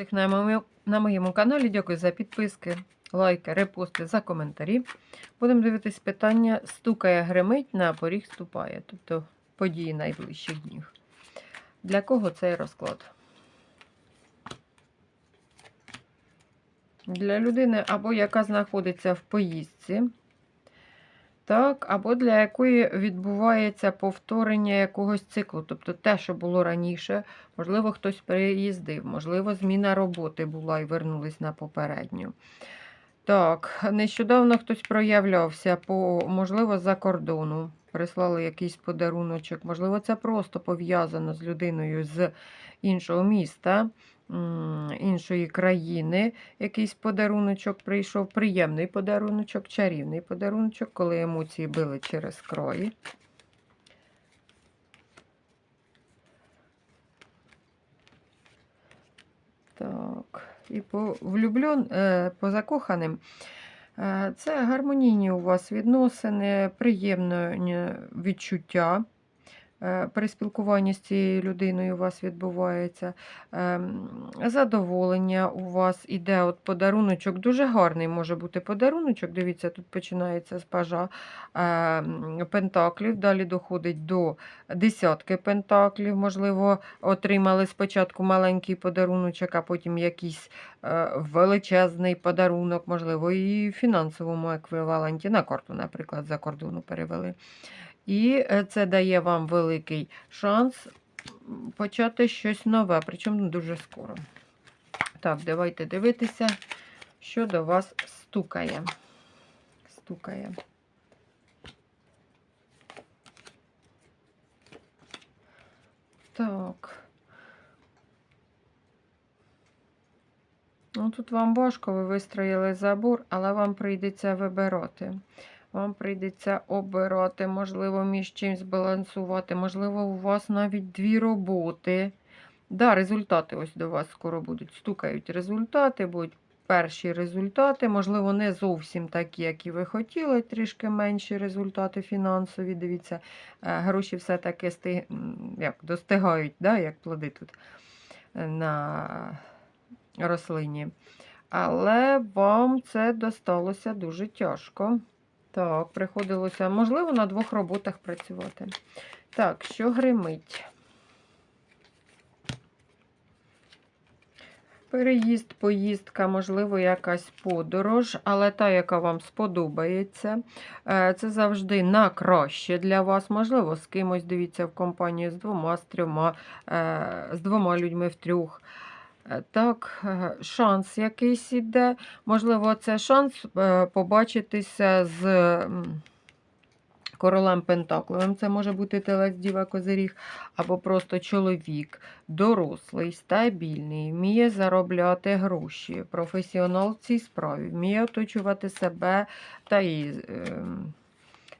Тих на моєму, на моєму каналі. Дякую за підписки, лайки, репости, за коментарі. Будемо дивитись питання стукає, гримить, на поріг ступає. Тобто події найближчих днів. Для кого цей розклад? Для людини, або яка знаходиться в поїздці, так, або для якої відбувається повторення якогось циклу. Тобто те, що було раніше, можливо, хтось переїздив, можливо, зміна роботи була і вернулись на попередню. Так, нещодавно хтось проявлявся, по, можливо, за кордону. Прислали якийсь подаруночок. Можливо, це просто пов'язано з людиною з іншого міста, іншої країни. Якийсь подаруночок прийшов, приємний подаруночок, чарівний подаруночок, коли емоції били через крої. Так, і по влюблен, е, по закоханим. Е, Це гармонійні у вас відносини, приємне відчуття. Е, При спілкуванні з цією людиною у вас відбувається. Ем, Задоволення у вас іде от подаруночок. Дуже гарний може бути подаруночок. Дивіться, тут починається з пажа ем, пентаклів, далі доходить до десятки пентаклів. Можливо, отримали спочатку маленький подаруночок, а потім якийсь е, величезний подарунок, можливо, і фінансовому еквіваленті на карту, наприклад, за кордону перевели. І е, це дає вам великий шанс почати щось нове, причому дуже скоро. Так, давайте дивитися, що до вас стукає. Стукає. Так. Ну, тут вам важко, ви вистроїли забор, але вам прийдеться вибирати. Вам прийдеться обирати, можливо, між чимось балансувати, можливо, у вас навіть дві роботи. Да, результати ось до вас скоро будуть. Стукають результати, будуть перші результати, можливо, не зовсім такі, як і ви хотіли, трішки менші результати фінансові. Дивіться, е, гроші все-таки сти- м, як, достигають, да, як плоди тут е, на рослині. Але вам це досталося дуже тяжко. Так, приходилося, можливо, на двох роботах працювати. Так, що гримить? Переїзд, поїздка, можливо, якась подорож, але та, яка вам сподобається. Е, Це завжди на краще для вас. Можливо, з кимось дивіться в компанії з двома, з трьома, е, з двома людьми в трьох. Е, Так, е, шанс якийсь іде. Можливо, це шанс е, побачитися з королем Пентакловим. Це може бути телець Діва Козиріг, або просто чоловік, дорослий, стабільний, вміє заробляти гроші, професіонал в цій справі, вміє оточувати себе та і. ем,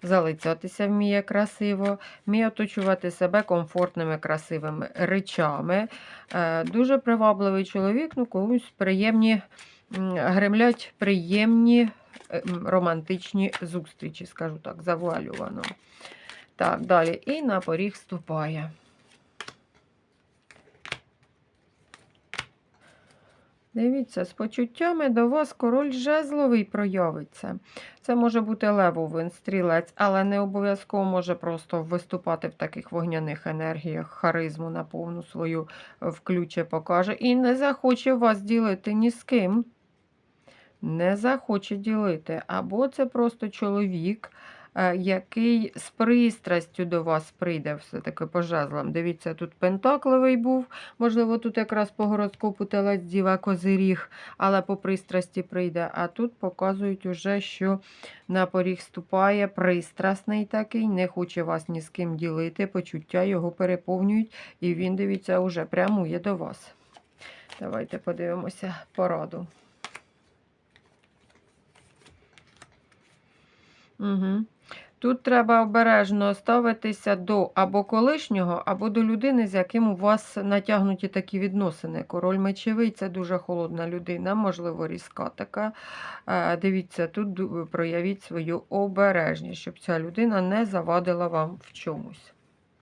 Залицятися вміє красиво, вміє оточувати себе комфортними, красивими речами. Е, Дуже привабливий чоловік, ну комусь приємні, гремлять приємні е, романтичні зустрічі, скажу так, завуалювано. Так, далі. І на поріг ступає. Дивіться, з почуттями до вас король жезловий проявиться. Це може бути левовин, стрілець, але не обов'язково може просто виступати в таких вогняних енергіях, харизму на повну свою включе покаже. І не захоче вас ділити ні з ким. Не захоче ділити. Або це просто чоловік, е, який з пристрастю до вас прийде все-таки по жезлам. Дивіться, тут пентакловий був, можливо, тут якраз по гороскопу телець діва козиріг, але по пристрасті прийде. А тут показують уже, що на поріг ступає пристрасний такий, не хоче вас ні з ким ділити, почуття його переповнюють, і він, дивіться, уже прямує до вас. Давайте подивимося пораду. Угу. Тут треба обережно ставитися до або колишнього, або до людини, з яким у вас натягнуті такі відносини. Король мечевий це дуже холодна людина, можливо, різка така. Е, Дивіться, тут проявіть свою обережність, щоб ця людина не завадила вам в чомусь.